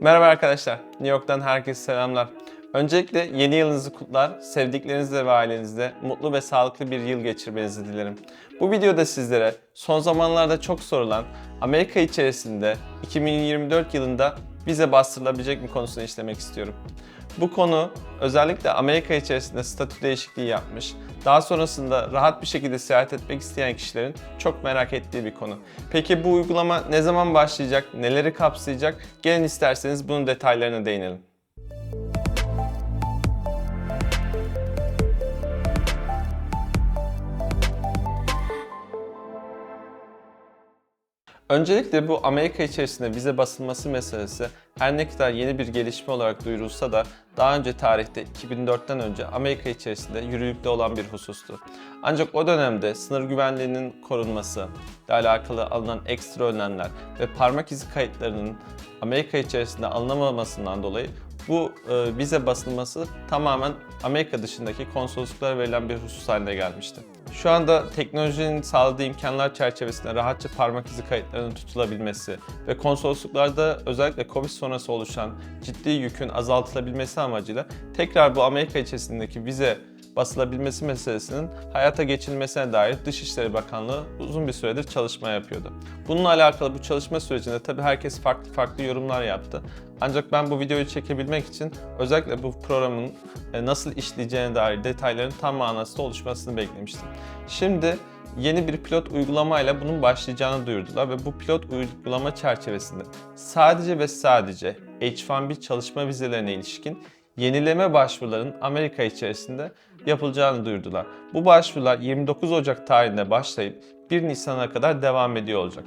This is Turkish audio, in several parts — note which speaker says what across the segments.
Speaker 1: Merhaba arkadaşlar, New York'tan herkese selamlar. Öncelikle yeni yılınızı kutlar, sevdiklerinizle ve ailenizle mutlu ve sağlıklı bir yıl geçirmenizi dilerim. Bu videoda sizlere son zamanlarda çok sorulan Amerika içerisinde 2024 yılında vize bastırılabilecek mi konusunu işlemek istiyorum. Bu konu özellikle Amerika içerisinde statü değişikliği yapmış, daha sonrasında rahat bir şekilde seyahat etmek isteyen kişilerin çok merak ettiği bir konu. Peki bu uygulama ne zaman başlayacak, neleri kapsayacak? Gelin isterseniz bunun detaylarına değinelim. Öncelikle bu Amerika içerisinde vize basılması meselesi her ne kadar yeni bir gelişme olarak duyurulsa da daha önce tarihte 2004'ten önce Amerika içerisinde yürürlükte olan bir husustu. Ancak o dönemde sınır güvenliğinin korunması ile alakalı alınan ekstra önlemler ve parmak izi kayıtlarının Amerika içerisinde alınamamasından dolayı bu e, vize basılması tamamen Amerika dışındaki konsolosluklara verilen bir husus haline gelmişti. Şu anda teknolojinin sağladığı imkanlar çerçevesinde rahatça parmak izi kayıtlarının tutulabilmesi ve konsolosluklarda özellikle Covid sonrası oluşan ciddi yükün azaltılabilmesi amacıyla tekrar bu Amerika içerisindeki vize basılabilmesi meselesinin hayata geçirilmesine dair Dışişleri Bakanlığı uzun bir süredir çalışma yapıyordu. Bununla alakalı bu çalışma sürecinde tabii herkes farklı farklı yorumlar yaptı. Ancak ben bu videoyu çekebilmek için özellikle bu programın e, nasıl işleyeceğine dair detayların tam manasında oluşmasını beklemiştim. Şimdi yeni bir pilot uygulamayla bunun başlayacağını duyurdular ve bu pilot uygulama çerçevesinde sadece ve sadece H-1B çalışma vizelerine ilişkin yenileme başvuruların Amerika içerisinde yapılacağını duyurdular. Bu başvurular 29 Ocak tarihinde başlayıp 1 Nisan'a kadar devam ediyor olacak.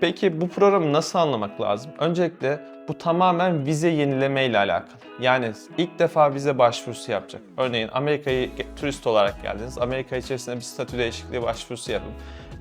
Speaker 1: Peki bu programı nasıl anlamak lazım? Öncelikle bu tamamen vize yenileme ile alakalı. Yani ilk defa vize başvurusu yapacak. Örneğin Amerika'yı turist olarak geldiniz. Amerika içerisinde bir statü değişikliği başvurusu yapın.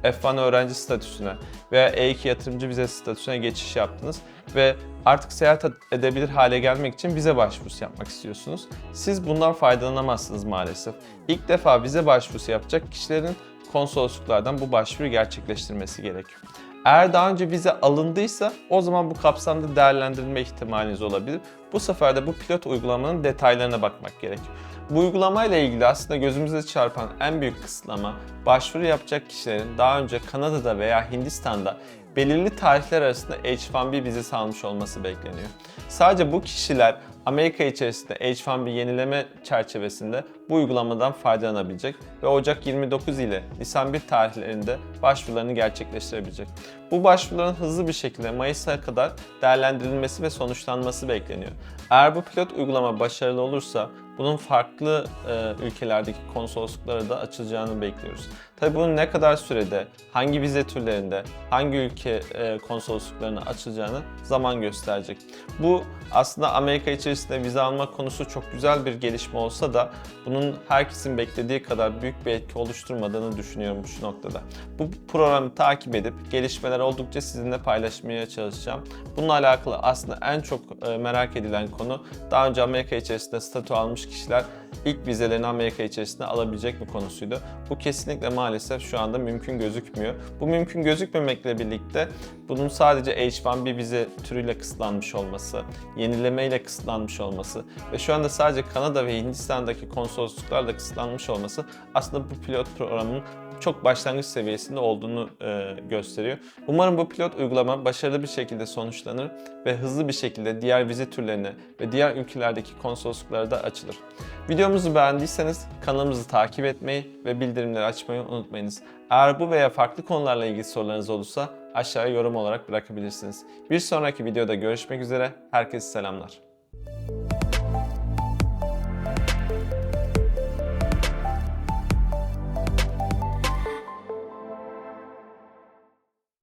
Speaker 1: F1 öğrenci statüsüne veya E2 yatırımcı vize statüsüne geçiş yaptınız ve artık seyahat edebilir hale gelmek için vize başvurusu yapmak istiyorsunuz. Siz bundan faydalanamazsınız maalesef. İlk defa vize başvurusu yapacak kişilerin konsolosluklardan bu başvuru gerçekleştirmesi gerekiyor. Eğer daha önce vize alındıysa o zaman bu kapsamda değerlendirilme ihtimaliniz olabilir. Bu sefer de bu pilot uygulamanın detaylarına bakmak gerekiyor. Bu uygulamayla ilgili aslında gözümüze çarpan en büyük kısıtlama başvuru yapacak kişilerin daha önce Kanada'da veya Hindistan'da belirli tarihler arasında H-1B vizesi almış olması bekleniyor. Sadece bu kişiler Amerika içerisinde H-1B yenileme çerçevesinde bu uygulamadan faydalanabilecek ve Ocak 29 ile Nisan 1 tarihlerinde başvurularını gerçekleştirebilecek. Bu başvuruların hızlı bir şekilde Mayıs'a kadar değerlendirilmesi ve sonuçlanması bekleniyor. Eğer bu pilot uygulama başarılı olursa bunun farklı e, ülkelerdeki konsolosluklara da açılacağını bekliyoruz. Tabii bunun ne kadar sürede, hangi vize türlerinde, hangi ülke e, konsolosluklarına açılacağını zaman gösterecek. Bu aslında Amerika içerisinde vize alma konusu çok güzel bir gelişme olsa da bunun herkesin beklediği kadar büyük bir etki oluşturmadığını düşünüyorum şu noktada. Bu programı takip edip gelişmeler oldukça sizinle paylaşmaya çalışacağım. Bununla alakalı aslında en çok e, merak edilen konu daha önce Amerika içerisinde statü almış kişiler ilk vizelerini Amerika içerisinde alabilecek mi konusuydu. Bu kesinlikle maalesef şu anda mümkün gözükmüyor. Bu mümkün gözükmemekle birlikte bunun sadece H1B vize türüyle kısıtlanmış olması, yenilemeyle kısıtlanmış olması ve şu anda sadece Kanada ve Hindistan'daki konsolosluklarla kısıtlanmış olması aslında bu pilot programın çok başlangıç seviyesinde olduğunu e, gösteriyor. Umarım bu pilot uygulama başarılı bir şekilde sonuçlanır ve hızlı bir şekilde diğer vize türlerine ve diğer ülkelerdeki konsolosluklara da açılır. Videomuzu beğendiyseniz kanalımızı takip etmeyi ve bildirimleri açmayı unutmayınız. Eğer bu veya farklı konularla ilgili sorularınız olursa aşağıya yorum olarak bırakabilirsiniz. Bir sonraki videoda görüşmek üzere, herkese selamlar.